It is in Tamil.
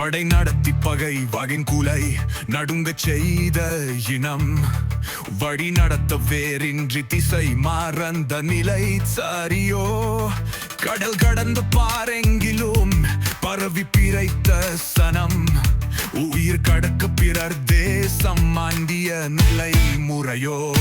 படை நடத்தி பகை வகின்குலை நடுங்கச் செய்த இனம். வழி நடத்த வேறின்றி திசை மாறந்த நிலை சரியோ. கடல் கடந்த பாரெங்கிலும் பரவி பிறைத்த சனம். உயிர் கடக்க பிறர் தேசம் மாண்டிய நிலை முறையோ.